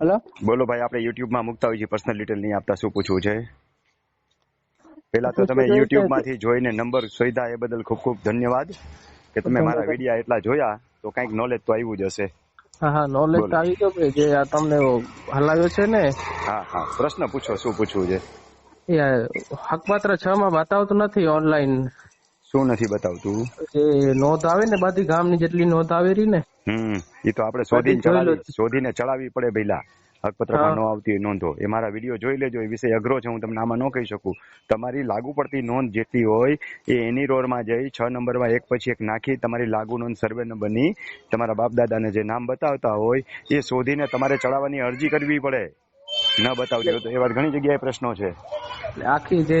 Hello? બોલો ભાઈ આપણે યુટ્યુબમાં મુકતા હોય છે પર્સનલ ડિટેલ નહીં આપતા શું પૂછવું છે? પેલા તો તમે YouTube માંથી જોઈને નંબર શોધ્યા એ બદલ ખૂબ ખૂબ ધન્યવાદ કે તમે મારા. વિડિયા એટલા જોયા તો કંઈક નોલેજ તો આવ્યું જ હશે. હા હા નોલેજ તો આવી ગયો જે આ તમને હલાવ્યો છે ને. હા હા પ્રશ્ન પૂછો શું પૂછવું છે? હકપાત્ર છ માં બતાવતું નથી ઓનલાઈન શું નથી બતાવતું? જે નોંધ આવે ને બધી ગામની જેટલી નોંધ આવેલી ને હમ. એ તો આપણે શોધીને ચડાવી શોધીને ચડાવવી પડે પહેલા હકપત્રમાં ન આવતી નોંધો. એ મારા વીડિયો જોઈ લેજો એ વિષય અઘરો છે હું તમને આમાં ન કહી શકું. તમારી લાગુ પડતી નોંધ જેટલી હોય એ એની રોડમાં જઈ છ નંબરમાં એક પછી એક નાખી તમારી લાગુ નોંધ સર્વે નંબરની તમારા બાપ દાદાને જે નામ બતાવતા હોય એ શોધીને તમારે ચડાવવાની અરજી કરવી પડે. ન બતાવતી હોય તો એવા ઘણી જગ્યાએ પ્રશ્નો છે. આખી જે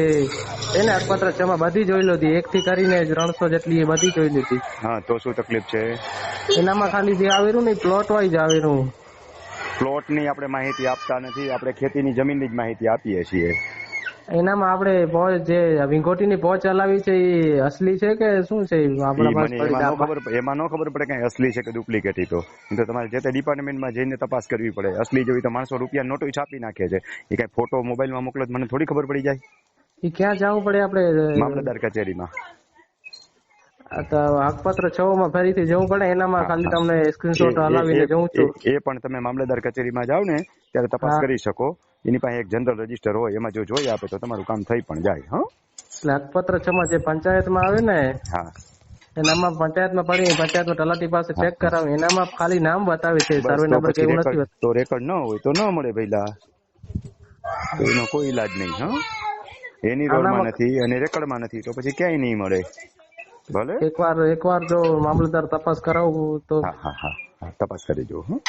એને અખપત્ર હકપાત્ર બધી જોઈ લીધી એક થી કરીને ત્રણસો જેટલી એ બધી જોઈ લીધી. હા તો શું તકલીફ છે? એનામાં ખાલી જે આવેલું ને પ્લોટ વાઇઝ આવેલું. પ્લોટની આપણે માહિતી આપતા નથી આપણે ખેતીની જમીનની જ માહિતી આપીએ છીએ. એનામાં આપણે પહોંચ જે વિંગોટીની પહોંચ ચલાવી છે એ અસલી છે કે શું છે? આપણા પાસે એમાં ખબર એમાં ન ખબર પડે કઈ અસલી છે કે ડુપ્લિકેટ તો. તો તમારે જે તે ડિપાર્ટમેન્ટમાં જઈને તપાસ કરવી પડે. અસલી જેવી તો માણસો રૂપિયા નોટો છાપી નાખે છે. એ કઈ ફોટો મોબાઈલમાં મોકલો મને થોડી ખબર પડી જાય. એ ક્યાં જવું પડે આપણે? મામલતદાર કચેરીમાં. તો હકપત્ર છ માં ફરીથી જવું પડે. એનામાં ખાલી તમને સ્ક્રીનશોટ હલાવીને જવું છું. એ- પણ તમે મામલતદાર કચેરીમાં જાઓ ને ત્યારે તપાસ કરી શકો. એની પાસે એક જનરલ રજિસ્ટર હોય એમાં જો જોઈ આપે તો તમારું કામ થઈ પણ જાય હા. એટલે હકપત્ર છ માં જે પંચાયતમાં આવે ને હા. એનામાં પંચાયતમાં પડી પંચાયતમાં તલાટી પાસે ચેક કરાવે એનામાં ખાલી નામ બતાવે છે સર્વે નંબર કે એવું નથી તો રેકોર્ડ ન હોય તો ન મળે ભઈલા. તો એનો કોઈ ઈલાજ નહીં હા. એની રોડમાં નથી અને રેકર્ડમાં નથી તો પછી ક્યાંય નહીં મળે. ભલે. એકવાર એકવાર જો મામલતદાર તપાસ કરાવવું તો હા હા હા તપાસ કરી જો હા.